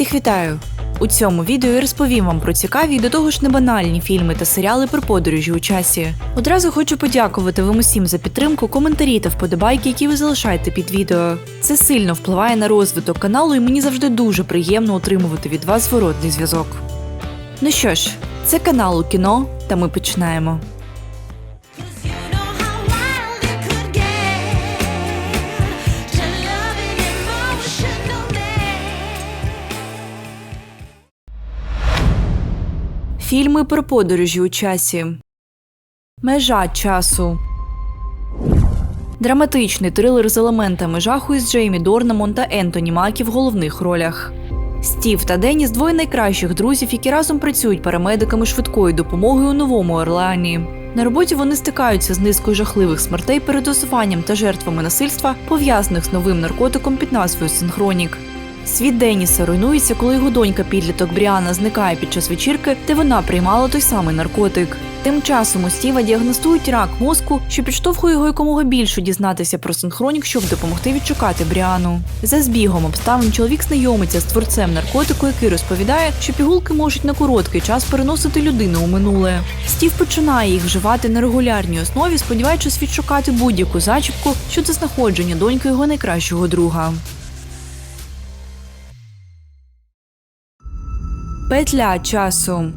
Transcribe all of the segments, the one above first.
Всіх вітаю! У цьому відео я розповім вам про цікаві і до того ж небанальні фільми та серіали про подорожі у часі. Одразу хочу подякувати вам усім за підтримку, коментарі та вподобайки, які ви залишаєте під відео. Це сильно впливає на розвиток каналу, і мені завжди дуже приємно отримувати від вас зворотний зв'язок. Ну що ж, це канал у кіно, та ми починаємо. Фільми про подорожі у часі. Межа часу. Драматичний трилер з елементами жаху із Джеймі Дорнамон та Ентоні Макі в головних ролях. Стів та Деніс двоє найкращих друзів, які разом працюють парамедиками швидкої допомоги у Новому Орлеані. На роботі вони стикаються з низкою жахливих смертей передозуванням та жертвами насильства, пов'язаних з новим наркотиком під назвою Синхронік. Світ Деніса руйнується, коли його донька підліток Бріана зникає під час вечірки, де вона приймала той самий наркотик. Тим часом у Стіва діагностують рак мозку, що підштовхує його якомога більше дізнатися про синхронік, щоб допомогти відшукати Бріану. За збігом обставин чоловік знайомиться з творцем наркотику, який розповідає, що пігулки можуть на короткий час переносити людину у минуле. Стів починає їх вживати на регулярній основі, сподіваючись відшукати будь-яку зачіпку щодо знаходження доньки його найкращого друга. Петля часу.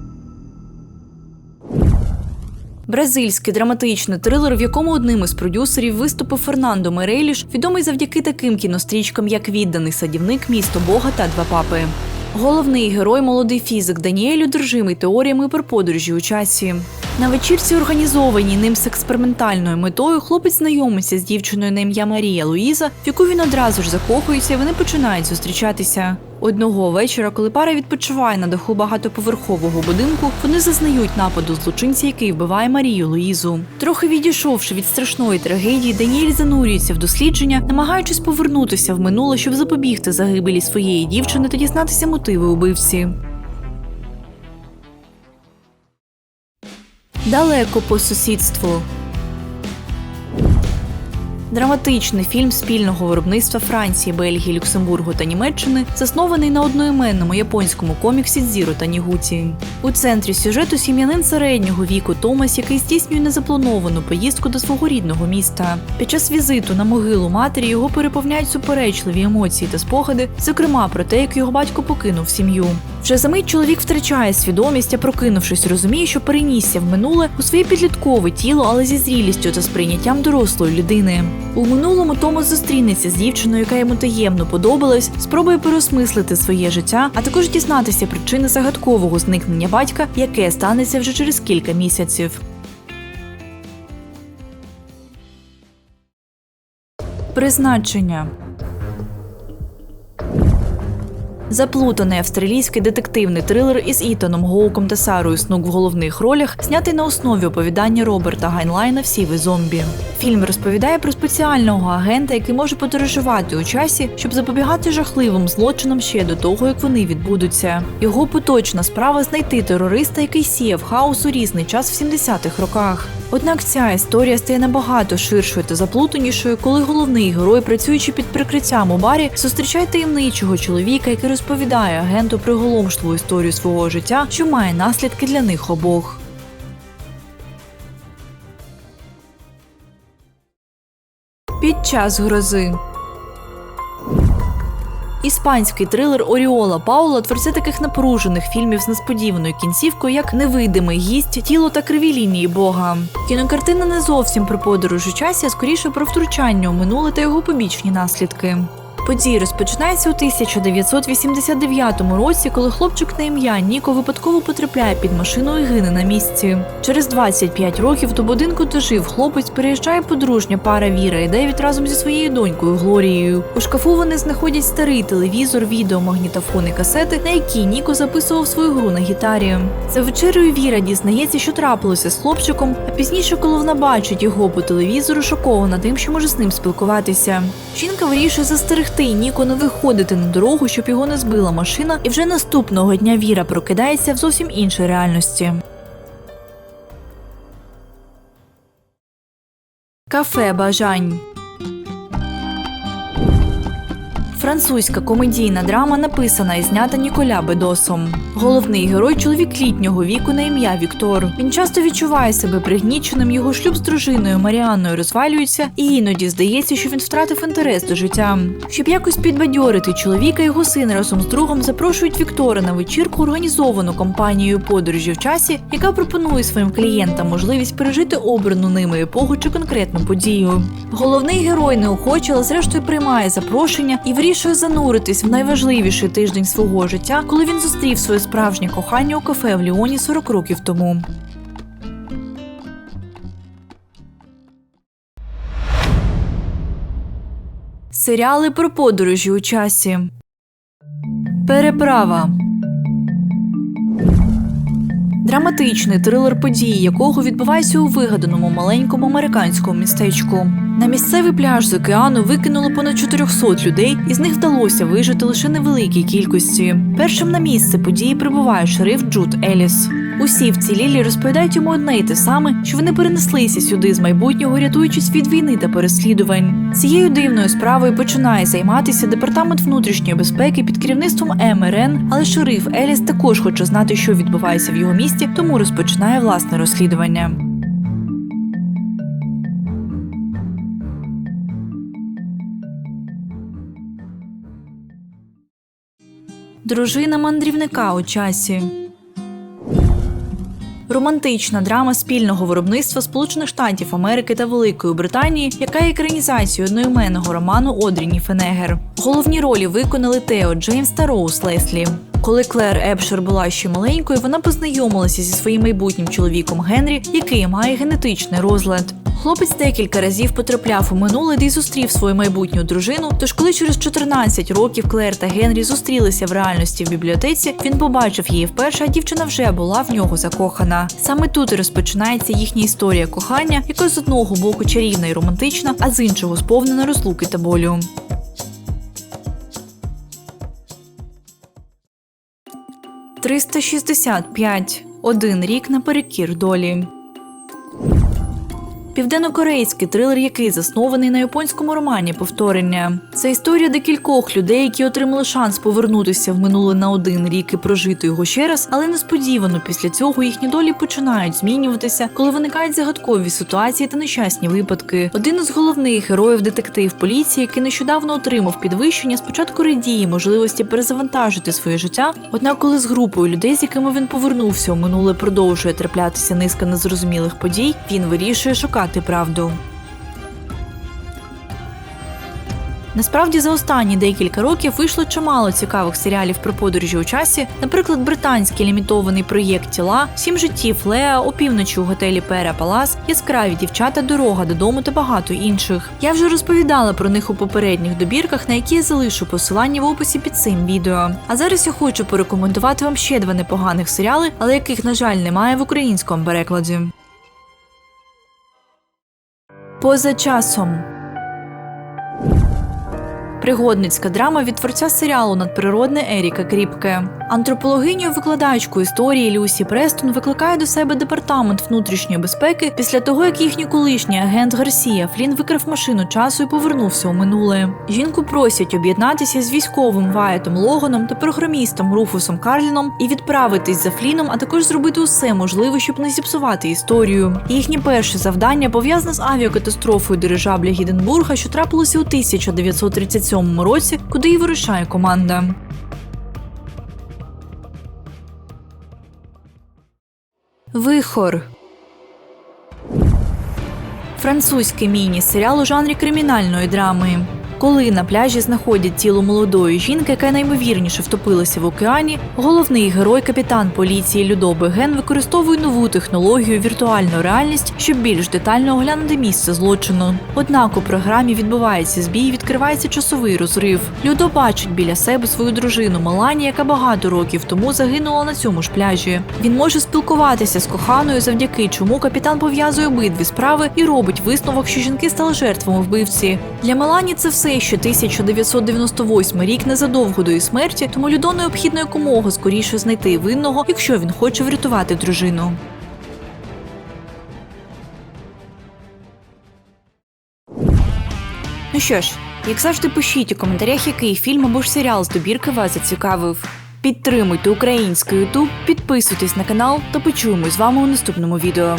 Бразильський драматичний трилер, в якому одним із продюсерів виступив Фернандо Мерейліш, відомий завдяки таким кінострічкам, як Відданий садівник, місто Бога та Два папи. Головний герой молодий фізик Даніель одержимий теоріями про подорожі у часі. На вечірці, організованій ним з експериментальною метою, хлопець знайомиться з дівчиною на ім'я Марія Луїза, в яку він одразу ж закохується, і вони починають зустрічатися. Одного вечора, коли пара відпочиває на даху багатоповерхового будинку, вони зазнають нападу злочинця, який вбиває Марію Луїзу. Трохи відійшовши від страшної трагедії, Даніель занурюється в дослідження, намагаючись повернутися в минуле, щоб запобігти загибелі своєї дівчини та дізнатися мотиви убивці. Далеко по сусідству. Драматичний фільм спільного виробництва Франції, Бельгії, Люксембургу та Німеччини, заснований на одноіменному японському коміксі Дзіро та Нігуті. У центрі сюжету сім'янин середнього віку Томас, який здійснює незаплановану поїздку до свого рідного міста. Під час візиту на могилу матері його переповняють суперечливі емоції та спогади, зокрема про те, як його батько покинув сім'ю. Вже за мить чоловік втрачає свідомість, а прокинувшись, розуміє, що перенісся в минуле у своє підліткове тіло, але зі зрілістю та сприйняттям дорослої людини. У минулому Томас зустрінеться з дівчиною, яка йому таємно подобалась, спробує переосмислити своє життя, а також дізнатися причини загадкового зникнення батька, яке станеться вже через кілька місяців. Призначення Заплутаний австралійський детективний трилер із Ітаном Гоуком та Сарою Снук в головних ролях, знятий на основі оповідання Роберта Гайнлайна Всі ви зомбі. Фільм розповідає про спеціального агента, який може подорожувати у часі, щоб запобігати жахливим злочинам ще до того, як вони відбудуться. Його поточна справа знайти терориста, який сіяв хаос у різний час в 70-х роках. Однак ця історія стає набагато ширшою та заплутанішою, коли головний герой, працюючи під прикриттям у барі, зустрічає таємничого чоловіка, який розповідає агенту приголомшливу історію свого життя, що має наслідки для них обох. Під час грози. Іспанський трилер Оріола Паула творця таких напружених фільмів з несподіваною кінцівкою, як Невидимий гість, тіло та криві лінії Бога. Кінокартина не зовсім про подорож у часі, а скоріше про втручання у минуле та його побічні наслідки. Події розпочинаються у 1989 році, коли хлопчик на ім'я Ніко випадково потрапляє під машину і гине на місці. Через 25 років до будинку, де жив хлопець, переїжджає подружня пара Віра і Девід разом зі своєю донькою Глорією. У шкафу вони знаходять старий телевізор, відеомагнітофон і касети, на які Ніко записував свою гру на гітарі. За вечерею Віра дізнається, що трапилося з хлопчиком, а пізніше, коли вона бачить його по телевізору, шокована тим, що може з ним спілкуватися. Жінка вирішує застерегти Ніко не виходити на дорогу, щоб його не збила машина, і вже наступного дня Віра прокидається в зовсім іншій реальності. Кафе бажань. Французька комедійна драма написана і знята Ніколя Бедосом. Головний герой чоловік літнього віку на ім'я Віктор. Він часто відчуває себе пригніченим. Його шлюб з дружиною Маріанною розвалюється, і іноді здається, що він втратив інтерес до життя. Щоб якось підбадьорити чоловіка, його син разом з другом запрошують Віктора на вечірку, організовану компанією подорожі в часі, яка пропонує своїм клієнтам можливість пережити обрану ними епоху чи конкретну подію. Головний герой неохоче, але зрештою приймає запрошення і вирішує зануритись в найважливіший тиждень свого життя, коли він зустрів своє справжнє кохання у кафе в Ліоні 40 років тому. Серіали про подорожі у часі. Переправа. Драматичний трилер події, якого відбувається у вигаданому маленькому американському містечку. На місцевий пляж з океану викинуло понад 400 людей, і з них вдалося вижити лише невеликій кількості. Першим на місце події прибуває шериф Джуд Еліс. Усі вцілілі розповідають йому одне й те саме, що вони перенеслися сюди з майбутнього, рятуючись від війни та переслідувань. Цією дивною справою починає займатися департамент внутрішньої безпеки під керівництвом МРН, але шериф Еліс також хоче знати, що відбувається в його місті, тому розпочинає власне розслідування. Дружина мандрівника у часі. Романтична драма спільного виробництва Сполучених Штатів Америки та Великої Британії, яка є екранізацією одноіменного роману Одріні Фенегер. Головні ролі виконали Тео Джеймс та Роуз Леслі. Коли Клер Епшер була ще маленькою, вона познайомилася зі своїм майбутнім чоловіком Генрі, який має генетичний розлад. Хлопець декілька разів потрапляв у минуле, де й зустрів свою майбутню дружину. Тож, коли через 14 років Клер та Генрі зустрілися в реальності в бібліотеці, він побачив її вперше, а дівчина вже була в нього закохана. Саме тут і розпочинається їхня історія кохання, яка з одного боку чарівна і романтична, а з іншого сповнена розлуки та болю. Триста шістдесят п'ять. Один рік наперекір долі. Південнокорейський трилер, який заснований на японському романі Повторення. Це історія декількох людей, які отримали шанс повернутися в минуле на один рік і прожити його ще раз, але несподівано після цього їхні долі починають змінюватися, коли виникають загадкові ситуації та нещасні випадки. Один із головних героїв детектив поліції, який нещодавно отримав підвищення, спочатку радіє можливості перезавантажити своє життя. Однак, коли з групою людей, з якими він повернувся у минуле, продовжує траплятися низка незрозумілих подій, він вирішує шукати правду. Насправді за останні декілька років вийшло чимало цікавих серіалів про подорожі у часі, наприклад, британський лімітований проєкт тіла, сім життів Леа, опівночі у готелі Пера Палас, яскраві дівчата, дорога додому та багато інших. Я вже розповідала про них у попередніх добірках, на які я залишу посилання в описі під цим відео. А зараз я хочу порекомендувати вам ще два непоганих серіали, але яких, на жаль, немає в українському перекладі. Поза часом. Пригодницька драма від творця серіалу надприродне Еріка Кріпке. Антропологиню викладачку історії Люсі Престон викликає до себе департамент внутрішньої безпеки після того, як їхній колишній агент Гарсія Флін викрав машину часу і повернувся у минуле. Жінку просять об'єднатися з військовим Ваєтом Логаном та програмістом Руфусом Карліном і відправитись за Фліном, а також зробити усе можливе, щоб не зіпсувати історію. Їхнє перше завдання пов'язане з авіакатастрофою дирижабля Гіденбурга, що трапилося у 1937 році, куди і вирушає команда. Вихор. Французький міні-серіал у жанрі кримінальної драми. Коли на пляжі знаходять тіло молодої жінки, яка наймовірніше втопилася в океані, головний герой, капітан поліції Людо Беген використовує нову технологію віртуальну реальність, щоб більш детально оглянути місце злочину. Однак у програмі відбувається збій, відкривається часовий розрив. Людо бачить біля себе свою дружину Мелані, яка багато років тому загинула на цьому ж пляжі. Він може спілкуватися з коханою, завдяки чому капітан пов'язує обидві справи і робить висновок, що жінки стали жертвами вбивці. Для Мелані це все ще 1998 рік незадовго до її смерті, тому Людо необхідно якомога скоріше знайти винного, якщо він хоче врятувати дружину. Ну що ж, Як завжди, пишіть у коментарях, який фільм або ж серіал з добірки вас зацікавив. Підтримуйте український Ютуб, підписуйтесь на канал та почуємось з вами у наступному відео.